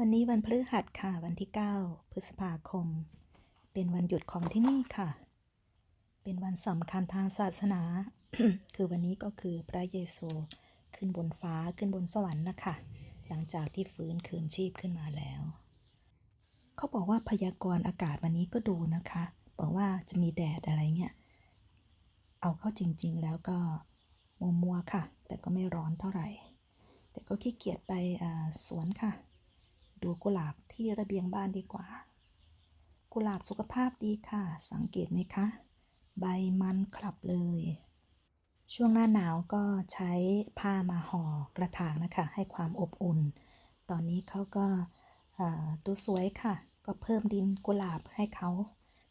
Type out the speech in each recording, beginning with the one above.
วันนี้วันพฤหัสค่ะ วันที่ 9 พฤษภาคม เป็นวันหยุดของที่นี่ค่ะ เป็นวันสำคัญทางศาสนา คือวันนี้ก็คือพระเยซูขึ้นบนฟ้าขึ้นบนสวรรค์นะคะ หลังจากที่ฟื้นคืนชีพขึ้นมาแล้ว เขาบอกว่าพยากรณ์อากาศวันนี้ก็ดูนะคะ บอกว่าจะมีแดดอะไรเงี้ย เอาเข้าจริง ๆ แล้วก็มัวมัวๆค่ะ แต่ก็ไม่ร้อนเท่าไหร่ แต่ก็ขี้เกียจไปสวนค่ะ ดูกุหลาบที่ระเบียงบ้านดีกว่า กุหลาบสุขภาพดีค่ะ สังเกตไหมคะ ใบมันคลับเลย ช่วงหน้าหนาวก็ใช้ผ้ามาห่อกระถางนะคะ ให้ความอบอุ่น ตอนนี้เขาก็ตัวสวยค่ะ ก็เพิ่มดินกุหลาบให้เขา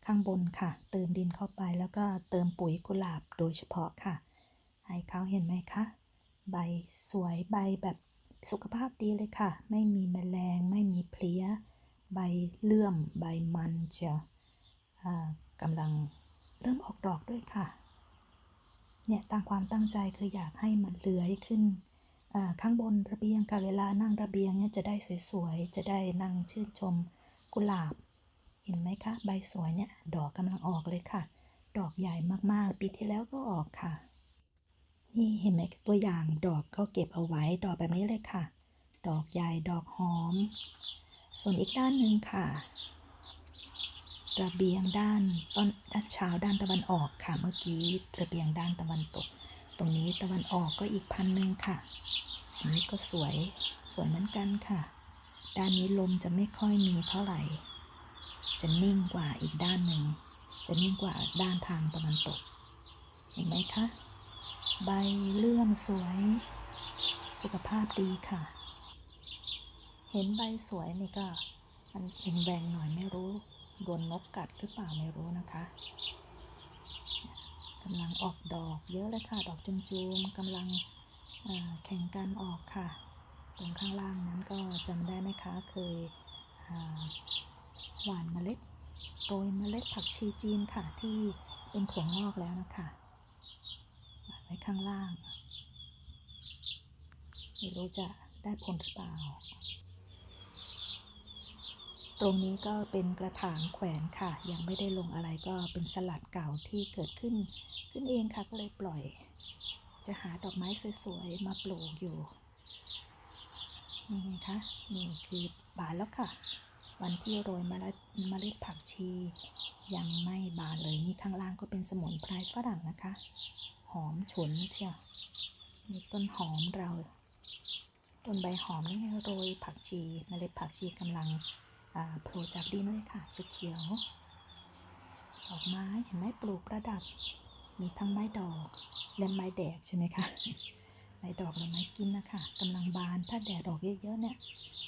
ข้างบนค่ะ เติมดินเข้าไปแล้วก็เติมปุ๋ยกุหลาบโดยเฉพาะค่ะ ให้เขาเห็นไหมคะ ใบสวยใบแบบ สุขภาพดีเลยค่ะ ไม่มีแมลง ไม่มีเพลี้ย ใบเลื่อม ใบมันเชียวอ่ากำลังเริ่มออกดอกด้วยค่ะ เนี่ยตามความตั้งใจคืออยากให้มันเลื้อยขึ้นข้างบนระเบียงค่ะเวลานั่งระเบียงเนี่ยจะได้สวยๆ จะได้นั่งชื่นชมกุหลาบ เห็นไหมคะ ใบสวยเนี่ย ดอกกำลังออกเลยค่ะ ดอกใหญ่มากๆ ปีที่แล้วก็ออกค่ะ นี่เห็นไหมตัวอย่างดอกก็เก็บเอาไว้ดอกแบบนี้เลยค่ะ ดอกใหญ่ดอกหอม ส่วนอีกด้านหนึ่งค่ะ ระเบียงด้านต้นด้านเช้าด้านตะวันออกค่ะ เมื่อกี้ระเบียงด้านตะวันตก ตรงนี้ตะวันออกก็อีกพันหนึ่งค่ะอันนี้ก็สวยสวยเหมือนกันค่ะ ด้านนี้ลมจะไม่ค่อยมีเท่าไหร่ จะนิ่งกว่าอีกด้านหนึ่งจะนิ่งกว่าด้านทางตะวันตก เห็นไหมคะ ใบเลื่อมสวย สุขภาพดีค่ะ เห็นใบสวยนี่ก็ มันเป็นแบงหน่อยไม่รู้โดนนกกัดหรือเปล่าไม่รู้นะคะกำลังออกดอกเยอะเลยค่ะ ดอกจุมๆกำลังแข่งกันออกค่ะ ตรงข้างล่างนั้นก็จำได้ไหมคะ เคยหวานเมล็ดโรยเมล็ดผักชีจีนค่ะที่เป็นถั่วงอกแล้วนะคะ ไว้ข้างล่าง ไม่รู้จะได้ผลหรือเปล่า ตรงนี้ก็เป็นกระถางแขวนค่ะ ยังไม่ได้ลงอะไรก็เป็นสลัดเก่าที่เกิดขึ้น ขึ้นเองค่ะก็เลยปล่อย จะหาดอกไม้สวยๆ มาปลูกอยู่นี่ไงคะ นี่คือบานแล้วค่ะ วันที่โรยเมล็ดเมล็ดผักชี ยังไม่บานเลย นี่ข้างล่างก็เป็นสมุนไพรฝรั่งนะคะ หอมฉุนเชียวนี่ต้นหอมเรา ต้นใบหอมนี่ไงโรยผักชีเมล็ดผักชีกำลังโผล่จากดินเลยค่ะเขียวดอกไม้เห็นไหมปลูกประดับ มีทั้งไม้ดอกและไม้แดดใช่ไหมคะไม้ดอกและไม้กินนะคะกำลังบานถ้าแดดออกเยอะๆเนี่ย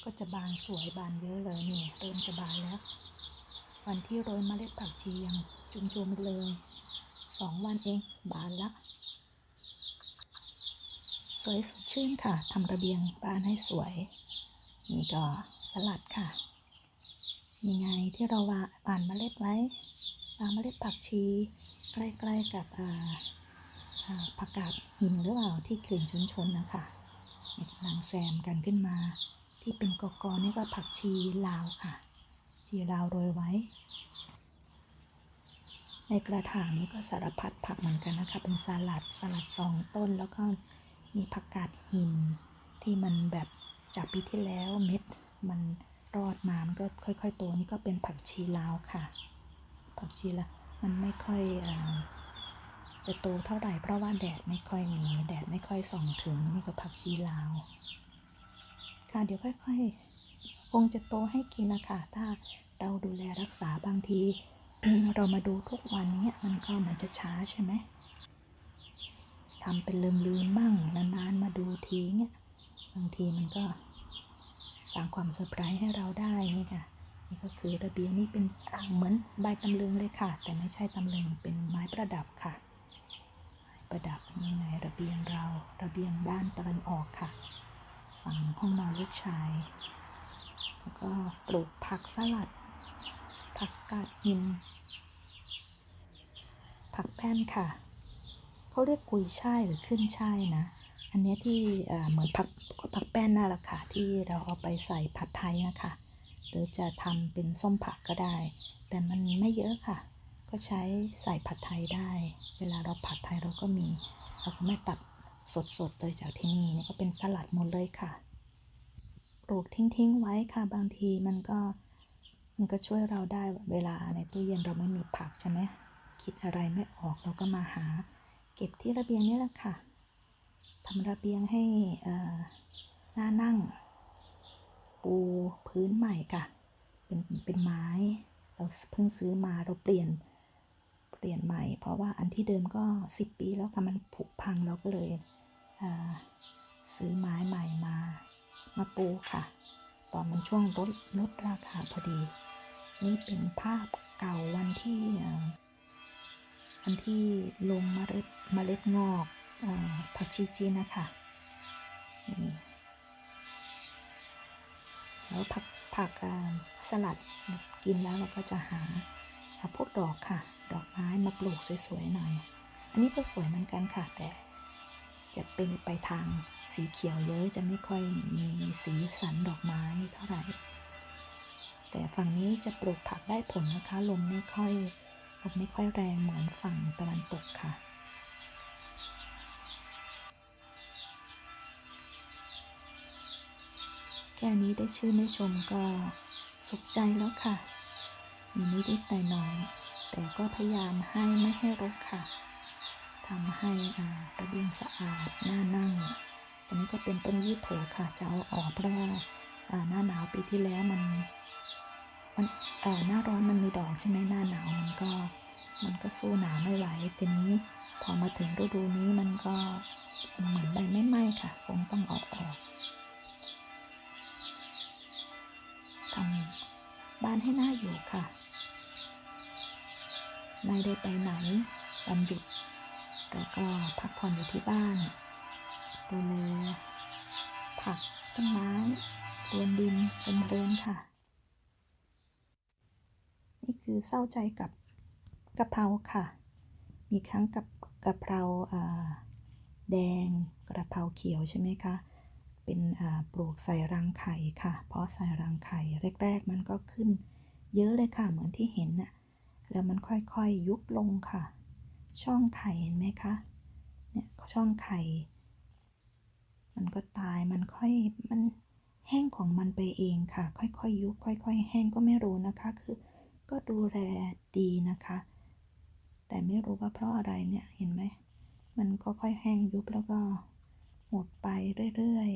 ก็จะบานสวยบานเยอะเลยเนี่ยเริ่มจะบานแล้ววันที่โรยเมล็ดผักชียังจุ่มๆไปเลยสองวันเองบานละ วยสดชื่นค่ะทำระเบียงบ้านให้สวย นี่ก็สลัดค่ะ ยังไงที่เราวาวานเมล็ดไว้วางเมล็ดผักชี ใกล้ๆกับผักกาดหินหรือเปล่าที่กลิ่นชุนๆนะคะนี่กำลังแซมกันขึ้นมา ที่เป็นกอกๆนี่ก็ผักชีลาวค่ะ ชีลาวโรยไว้ ในกระถางนี้ก็สารพัดผักเหมือนกันนะคะ เป็นสลัดสลัดสองต้นแล้วก็ มีผักกาดหิน ที่มันแบบจากปีที่แล้วเม็ดมันรอดมา มันก็ค่อยๆโตนี่ก็เป็นผักชีลาวค่ะ ผักชีละมันไม่ค่อยอจะโตเท่าไหร่เพราะว่าแดดไม่ค่อยมี แดดไม่ค่อยส่องถึงนี่ก็ผักชีลาว ค่ะเดี๋ยวค่อยๆ คงจะโตให้กินนะคะถ้าเราดูแลรักษาบางที เรามาดูทุกวันเนี่ยมันก็เหมือนจะช้าใช่ไหม ทำเป็นลืมๆบ้างนานๆมาดูทีเนี่ยบางทีมันก็สร้างความเซอร์ไพรส์ให้เราได้นี่ค่ะนี่ก็คือระเบียงนี่เป็นอ่าเหมือนใบตำลึงเลยค่ะ แต่ไม่ใช่ตำลึงเป็นไม้ประดับค่ะ ไม้ประดับนี่ไงระเบียงเราระเบียงด้านตะวันออกค่ะ ฝั่งห้องนอนลูกชาย แล้วก็ปลูกผักสลัด ผักกาดหิน ผักแป้นค่ะ เขาเรียกกุยช่ายหรือขึ้นช่ายนะ อันนี้ที่เหมือนผักก็ผักแป้นน่าละค่ะที่เราเอาไปใส่ผัดไทยนะคะ หรือจะทำเป็นส้มผักก็ได้ แต่มันไม่เยอะค่ะ ก็ใช้ใส่ผัดไทยได้ เวลาเราผัดไทยเราก็มีเราก็ไม่ตัดสดๆเลยจากที่นี่นี่ก็เป็นสลัดหมดเลยค่ะปลูกทิ้งๆไว้ค่ะบางทีมันก็มันก็ช่วยเราได้เวลาในตู้เย็นเราไม่มีผักใช่ไหมคิดอะไรไม่ออกเราก็มาหา เก็บที่ระเบียงนี่แหละค่ะทำระเบียงให้หน้านั่ง ปูพื้นใหม่ค่ะ เป็นเป็นไม้ เราเพิ่งซื้อมาเราเปลี่ยนเปลี่ยนใหม่ เพราะว่าอันที่เดิมก็ 10 ปีแล้วค่ะมันผุพังเราก็เลยเซื้อไม้ใหม่มา มาปูค่ะ ตอนมันช่วงลดลดราคาพอดี นี่เป็นภาพเก่าวันที่ อันที่ลงเมล็ดเมล็ดงอกอผักชีจีนนะคะนี่แล้วผักผักสลัดกินแล้วเราก็จะหาหาพวกดอกค่ะ ดอกไม้มาปลูกสวยๆหน่อย อันนี้ก็สวยเหมือนกันค่ะ แต่จะเป็นไปทางสีเขียวเยอะจะไม่ค่อยมีสีสันดอกไม้เท่าไหร่ แต่ฝั่งนี้จะปลูกผักได้ผลนะคะ ลมไม่ค่อย ลมไม่ค่อยแรงเหมือนฝั่งตะวันตกค่ะ แค่นี้ได้ชื่นได้ชมก็สุขใจแล้วค่ะ มีนิดๆหน่อยๆ แต่ก็พยายามให้ไม่ให้รกค่ะทำให้ระเบียงสะอาดน่านั่ง ตรงนี้ก็เป็นต้นยีดโถค่ะ จะเอาออกเพราะว่าหน้าหนาวปีที่แล้วมัน มันเอ่อหน้าร้อนมันมีดอกใช่ไหมหน้าหนาวมันก็มันก็สู้หนาวไม่ไหวทีนี้พอมาถึงฤดูนี้มันก็มันเหมือนใบไม่ไหม้ค่ะคงต้องเอาออกทำบ้านให้น่าอยู่ค่ะ ไม่ได้ไปไหนวันหยุดแล้วก็พักผ่อนอยู่ที่บ้าน ดูแลผักต้นไม้รวนดินเป็นเรินค่ะ นี่คือเศร้าใจกับกะเพราค่ะ มีครั้งกับกะเพราแดงกระเพราเขียวใช่ไหมคะ เป็นปลูกใส่รังไข่ค่ะ เพราะใส่รังไข่แรก ๆ มันก็ขึ้น เยอะเลยค่ะเหมือนที่เห็นน่ะ แล้วมันค่อยๆยุบลงค่ะ ช่องไข่เห็นไหมคะ เนี่ยช่องไข่ มันก็ตาย มันค่อย มันแห้งของมันไปเองค่ะ ค่อยๆยุบค่อย ๆ แห้งก็ไม่รู้นะคะ คือ ก็ดูแลดีนะคะ แต่ไม่รู้ว่าเพราะอะไรเนี่ยเห็นไหม มันก็ค่อยแห้งยุบแล้วก็หมดไปเรื่อย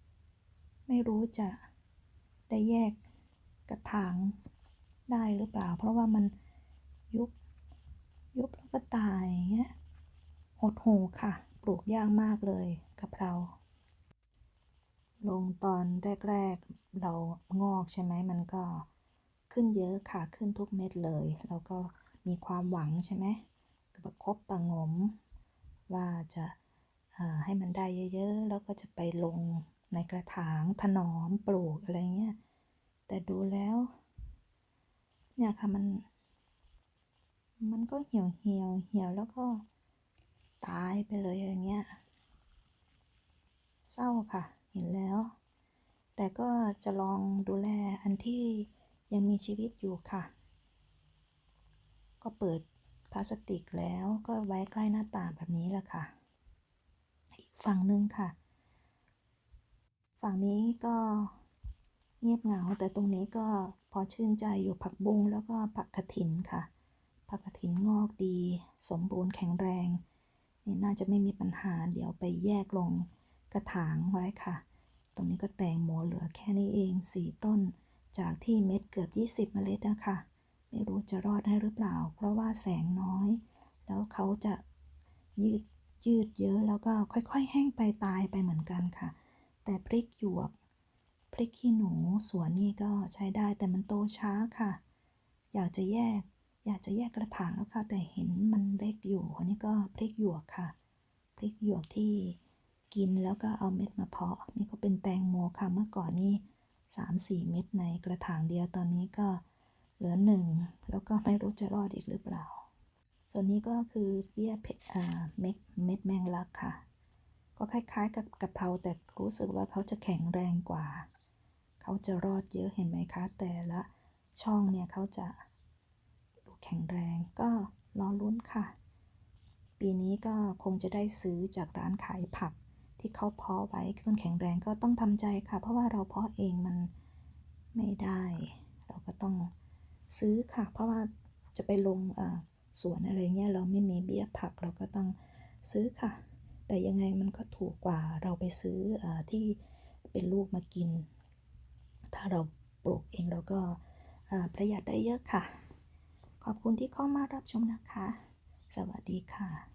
ๆ ไม่รู้จะได้แยกกระถางได้หรือเปล่า เพราะว่ามันยุบยุบแล้วก็ตายเงี้ยหดหูค่ะ ปลูกยากมากเลยกะเพราลงตอนแรก ๆ เรางอกใช่ไหมมันก็ ขึ้นเยอะค่ะ ขึ้นทุกเม็ดเลย แล้วก็มีความหวังใช่ไหมประคบประงม ว่าจะให้มันได้เยอะๆ แล้วก็จะไปลงในกระถางถนอมปลูกอะไรเงี้ย แต่ดูแล้ว เนี่ยค่ะมัน มันก็เหี่ยวเหี่ยวเหี่ยวแล้วก็ตายไปเลยอย่างเงี้ย เศร้าค่ะ เห็นแล้ว แต่ก็จะลองดูแลอันที่ ยังมีชีวิตอยู่ค่ะ ก็เปิดพลาสติกแล้วก็ไว้ใกล้หน้าต่างแบบนี้แหละค่ะ อีกฝั่งหนึ่งค่ะ ฝั่งนี้ก็เงียบเหงาแต่ตรงนี้ก็พอชื่นใจอยู่ผักบุ้งแล้วก็ผักกระถินค่ะ ผักกระถินงอกดี สมบูรณ์แข็งแรง นี่น่าจะไม่มีปัญหาเดี๋ยวไปแยกลงกระถางไว้ค่ะ ตรงนี้ก็แตงโมเหลือแค่นี้เองสี่ต้น จากที่เม็ดเกือบ 20 เมล็ดนะคะไม่รู้จะรอดได้หรือเปล่า เพราะว่าแสงน้อย แล้วเขาจะยืดยืดเยอะแล้วก็ค่อยๆ แห้งไปตายไปเหมือนกันค่ะ แต่พริกหยวก พริกขี้หนูสวนนี่ก็ใช้ได้แต่มันโตช้าค่ะ อยากจะแยก อยากจะแยกกระถางแล้วค่ะ แต่เห็นมันเล็กอยู่อันนี้ก็พริกหยวกค่ะ พริกหยวกที่กินแล้วก็เอาเม็ดมาเพาะ นี่ก็เป็นแตงโมค่ะเมื่อก่อนนี่ สามสี่เม็ดในกระถางเดียวตอนนี้ก็เหลือหนึ่งแล้วก็ไม่รู้จะรอดอีกหรือเปล่า ส่วนนี้ก็คือเบี้ยเพอ่าเม็ดเม็ดแมงลักค่ะ ก็คล้ายๆ กับกะเพราแต่รู้สึกว่าเขาจะแข็งแรงกว่า เขาจะรอดเยอะเห็นไหมคะ แต่ละช่องเนี่ยเขาจะดูแข็งแรงก็รอลุ้นค่ะ ปีนี้ก็คงจะได้ซื้อจากร้านขายผัก ที่เขาเพาะไว้ต้นแข็งแรงก็ต้องทำใจค่ะ เพราะว่าเราเพาะเองมันไม่ได้ เราก็ต้องซื้อค่ะ เพราะว่าจะไปลงสวนอะไรเงี้ยเราไม่มีเบี้ยผักเราก็ต้องซื้อค่ะ แต่ยังไงมันก็ถูกกว่าเราไปซื้ออที่เป็นลูกมากิน ถ้าเราปลูกเองเราก็ประหยัดได้เยอะค่ะ ขอบคุณที่เข้ามารับชมนะคะ สวัสดีค่ะ